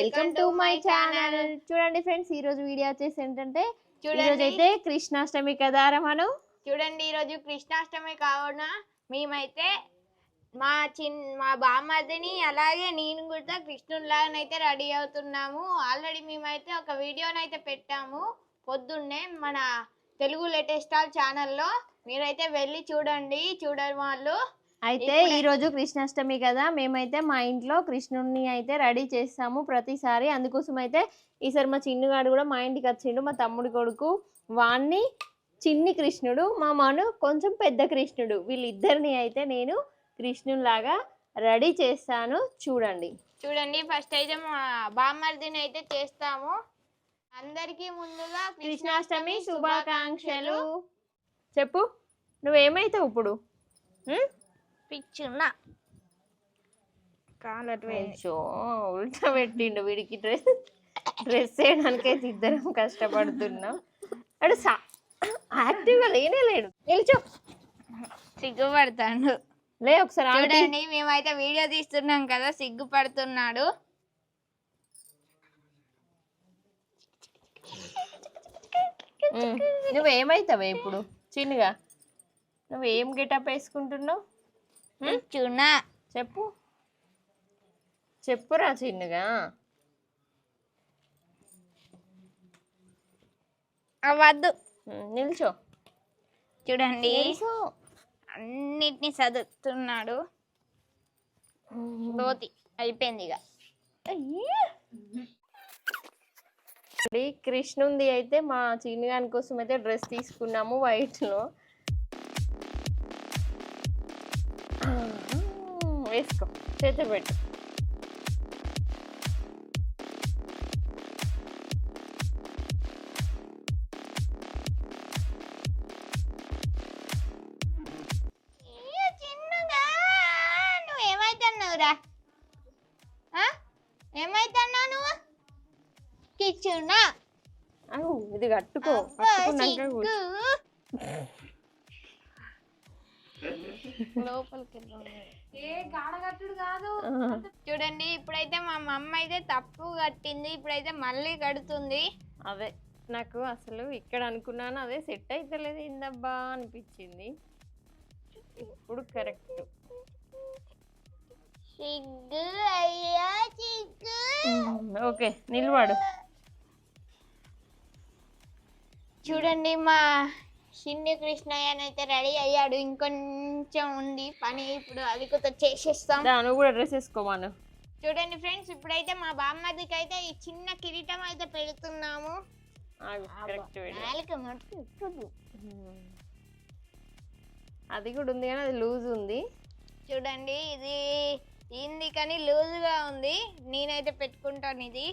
Welcome to my channel చూడండి friends ఈ రోజు వీడియో వచ్చేసి ఏంటంటే ఈ రోజు చూడండి. అయితే కృష్ణాష్టమి కదా రమను చూడండి ఈరోజు కృష్ణాష్టమి కావున మేమైతే మా చిన్ మా బామ్మర్దిని అలాగే నేను కూడా కృష్ణునిలాగానైతే రెడీ అవుతున్నాము. ఆల్రెడీ మేమైతే ఒక వీడియోనైతే పెట్టాము పొద్దున్నే మన తెలుగు లేటెస్ట్ ఆల్ ఛానల్లో. మీరైతే వెళ్ళి చూడండి చూడని వాళ్ళు. అయితే ఇప్పుడే- ఈ రోజు కృష్ణాష్టమి కదా మేమైతే మా ఇంట్లో కృష్ణుడిని అయితే రెడీ చేస్తాము ప్రతిసారి. అందుకోసం అయితే ఈసారి మా చిన్నుగాడు కూడా మా ఇంటికి వచ్చిండు మా తమ్ముడి కొడుకు. వాణ్ణి చిన్ని కృష్ణుడు మా మను కొంచెం పెద్ద కృష్ణుడు. వీళ్ళిద్దరిని అయితే నేను కృష్ణునిలాగా రెడీ చేస్తాను చూడండి. చూడండి ఫస్ట్ అయితే మా బామ్మర్దిని అయితే చేస్తాము. అందరికీ ముందుగా కృష్ణాష్టమి శుభాకాంక్షలు. చెప్పు నువ్వేమైతావు ఇప్పుడు? పిచ్చున్న ఉల్టా పెట్టిండు వీడికి డ్రెస్. డ్రెస్ వేయడానికైతే ఇద్దరం కష్టపడుతున్నాం. అడు సా యాక్టివ్గా లేనే లేడు. నిల్చో. సిగ్గుపడతాడు. లే ఒకసారి. చూడండి మేమైతే వీడియో తీస్తున్నాం కదా సిగ్గుపడుతున్నాడు. ఉం. నువ్వేమైతావే ఇప్పుడు? చిన్నగా. నువ్వేం గెటప్ వేసుకుంటున్నావు? పిచ్చున్న చెప్పు. చెప్పురా చిన్నగా. అవ్వద్దు ఉం, నిల్చో. చూడండి. అన్నిటిని చదువుతున్నాడు లోతి అయిపోయింది ఇక. కృష్ణుంది అయితే మా చిన్నగాని కోసం అయితే డ్రెస్ తీసుకున్నాము వైట్ వేసుకో చేత పెట్టు ఏ చిన్నగా నువ్వు ఏమైతున్నావురా ఆ? ఏమైతున్నావు నువ్వు కిచ్చున్నా అవు ఇది కట్టుకో అబ్బా, కట్టుకున్నాక చూడండి ఇప్పుడైతే మా మమ్మ అయితే తప్పు కట్టింది ఇప్పుడైతే మళ్ళీ కడుతుంది. అదే నాకు అసలు ఇక్కడ అనుకున్నాను అదే సెట్ అయితే లేదు ఏందబ్బా అనిపించింది. ఇప్పుడు కరెక్ట్. సిగ్గు అయ్యా సిగ్గు ఓకే నిలబడు చూడండి మా చిన్ని కృష్ణయ్య అయితే రెడీ అయ్యాడు. ఇంకొంచెం ఉంది పని. ఇప్పుడు అది కొత్త చేసేస్తాం నువ్వు కూడా డ్రెస్ వేసుకోమాను చూడండి ఫ్రెండ్స్ ఇప్పుడైతే మా బామ్మదికి అయితే ఈ చిన్న కిరీటం అయితే పెడుతున్నాము. అది కూడా ఉంది కానీ అది లూజ్ ఉంది. చూడండి ఇది ఇంది కానీ లూజ్గా ఉంది. నేనైతే పెట్టుకుంటాను ఇది.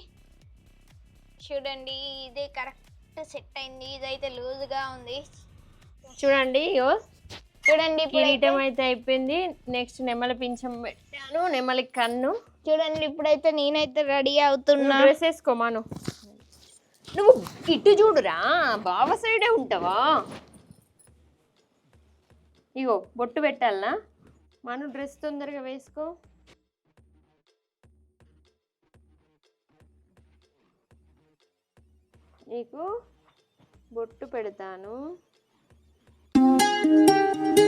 చూడండి ఇది కరెక్ట్ సెట్ అయింది. ఇదైతే లూజ్గా ఉంది. చూడండి ఇగో. చూడండి కిరీటం అయితే అయిపోయింది. నెక్స్ట్ నెమలి పింఛం పెట్టాను నెమలి కన్ను. చూడండి ఇప్పుడైతే నేనైతే రెడీ అవుతున్నా. డ్రెస్ వేసుకోమాను నువ్వు ఇటు చూడురా బావ సైడే ఉంటావా? ఇగో బొట్టు పెట్టాలనా? మన డ్రెస్ తొందరగా వేసుకో. నీకు బొట్టు పెడతాను. చూడండి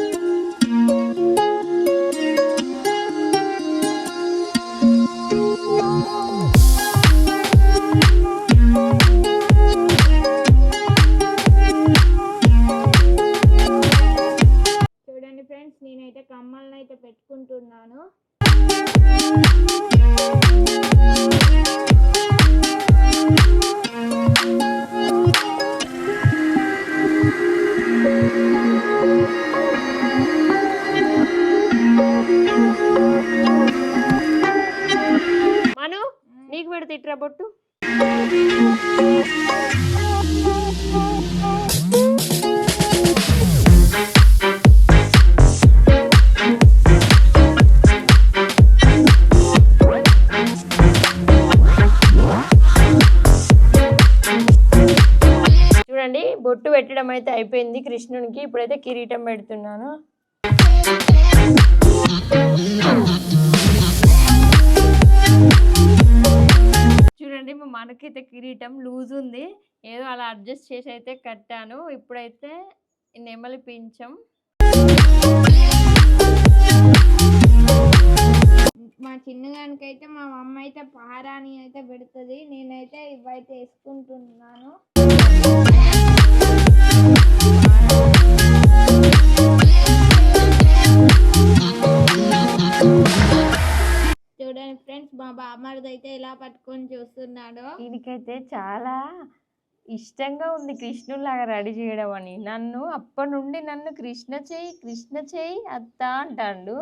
పెట్టడం అయితే అయిపోయింది. కృష్ణునికి ఇప్పుడైతే కిరీటం పెడుతున్నాను. చూడండి మా మనకైతే కిరీటం లూజ్ ఉంది. ఏదో అలా అడ్జస్ట్ చేసి అయితే కట్టాను. ఇప్పుడైతే నెమలి పించం మా చిన్నగానికైతే మా మమ్మ అయితే పారాని అయితే పెడుతుంది. నేనైతే ఇవైతే వేసుకుంటున్నాను. ఫ్రెండ్స్ మా బామ్మడిది అయితే ఇలా పట్టుకొని చూస్తున్నాడు. దీనికైతే చాలా ఇష్టంగా ఉంది కృష్ణులాగా రెడీ చేయడం అని. నన్ను అప్పటి నుండి నన్ను కృష్ణ చేయి కృష్ణ చేయి అత్త అంటాడు.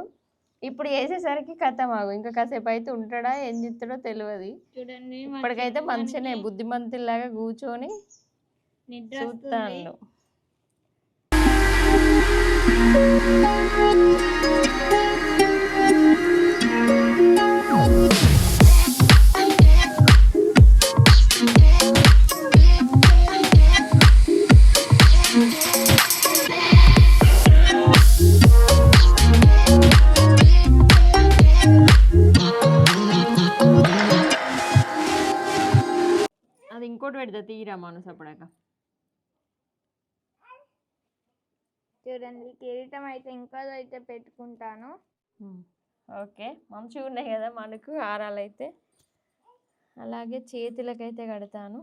ఇప్పుడు వేసేసరికి కథ మాగు ఇంకా కాసేపు అయితే ఉంటాడా ఏం చెప్తాడో తెలియదు చూడండి ఇప్పటికైతే మంచిగానే బుద్ధిమంతుల్లాగా కూర్చొని నిద్ర చూస్తాను ఇంకోటి పెడతా తీరా మనసు అప్పుడాక. చూడండి కిరీటం అయితే ఇంకా అయితే పెట్టుకుంటాను. ఓకే మంచిగా ఉన్నాయి కదా మనకు హారాలు అయితే అలాగే చేతులకైతే కడతాను.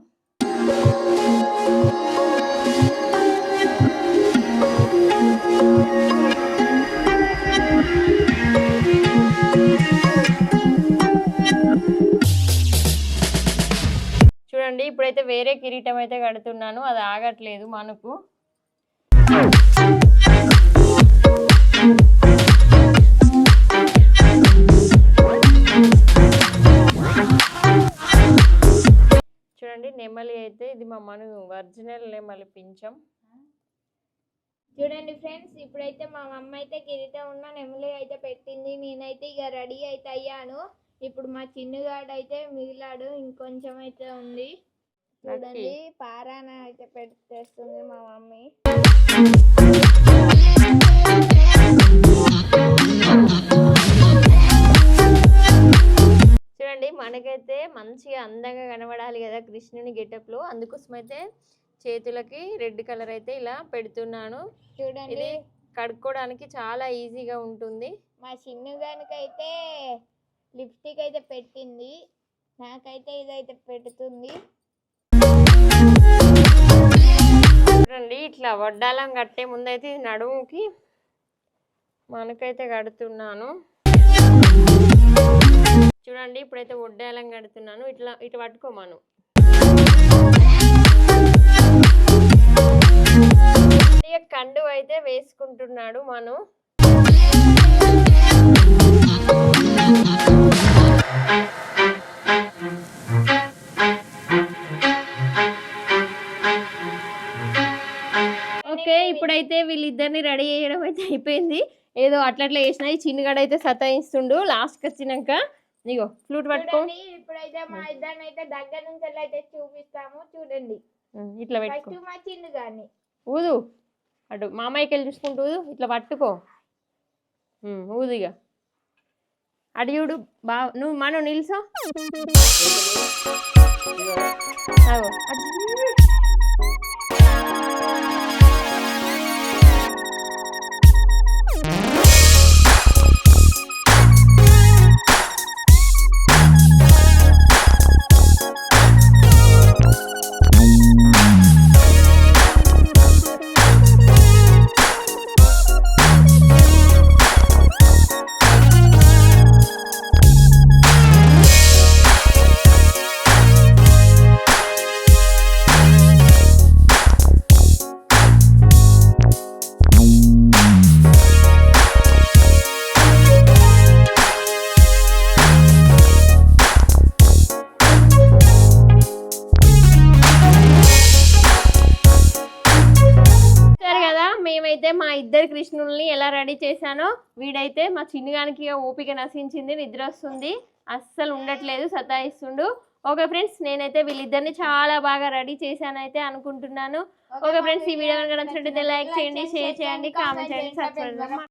చూడండి ఇప్పుడైతే వేరే కిరీటం అయితే కడుతున్నాను. అది ఆగట్లేదు మనకు. చూడండి నెమలి అయితే ఇది మా మను ఒరిజినల్ నెమలి పించం చూడండి ఫ్రెండ్స్ ఇప్పుడైతే మా మమ్మ అయితే కిరీటం ఉన్న నెమలి అయితే పెట్టింది. నేనైతే ఇక రెడీ అయితే అయ్యాను. ఇప్పుడు మా చిన్నుగాడు అయితే మిగిలాడు ఇంకొంచెం అయితే ఉంది. చూడండి పారాన అయితే పెట్టేస్తుంది మా మమ్మీ. చూడండి మనకైతే మంచిగా అందంగా కనబడాలి కదా కృష్ణుని getup లో అందుకోసం అయితే చేతులకి రెడ్ కలర్ అయితే ఇలా పెడుతున్నాను. చూడండి. ఇది కడుక్కోవడానికి చాలా ఈజీగా ఉంటుంది. మా చిన్నుగానికైతే లిప్స్టిక్ అయితే పెట్టింది. నాకైతే ఇదైతే పెడుతుంది. చూడండి ఇట్లా వడ్డాలం కట్టే ముందైతే నడుముకి మనకైతే కడుతున్నాను. చూడండి ఇప్పుడైతే వడ్డాలం కడుతున్నాను. ఇట్లా ఇటు పట్టుకోమాను కండు అయితే వేసుకుంటున్నాడు మను. ఓకే ఇప్పుడైతే వీళ్ళిద్దరిని రెడీ చేయడం అయితే అయిపోయింది. ఏదో అట్లట్లా వేసిన ఈ చిన్నగాడు అయితే సతాయిస్తుండు లాస్ట్కి వచ్చినాక ఇగో ఫ్లూట్ పట్టుకో. ఇప్పుడైతే మా ఇద్దరిని అయితే దగ్గర నుంచి అయితే చూపిస్తాము చూడండి. ఇట్లా పెట్టుకో. మా చిన్ను గాని ఊదు. అటు మామయ్యకి వెళ్ళి చూసుకుంటూ ఊదు. ఇట్లా పట్టుకో. ఉమ్, చూడు బా నువ్వు మనం నిల్సో. అగో, అటు మేమైతే మా ఇద్దరు కృష్ణుల్ని ఎలా రెడీ చేశానో వీడైతే మా చిన్నగానికి ఓపిక నశించింది నిద్ర వస్తుంది. అస్సలు ఉండట్లేదు సతాయిస్తుండు. ఓకే ఫ్రెండ్స్ నేనైతే వీళ్ళిద్దరిని చాలా బాగా రెడీ చేశానైతే అనుకుంటున్నాను. ఓకే ఫ్రెండ్స్ ఈ వీడియో కనుక నచ్చినట్లయితే లైక్ చేయండి షేర్ చేయండి కామెంట్ చేయండి సబ్స్క్రైబ్ చేయండి.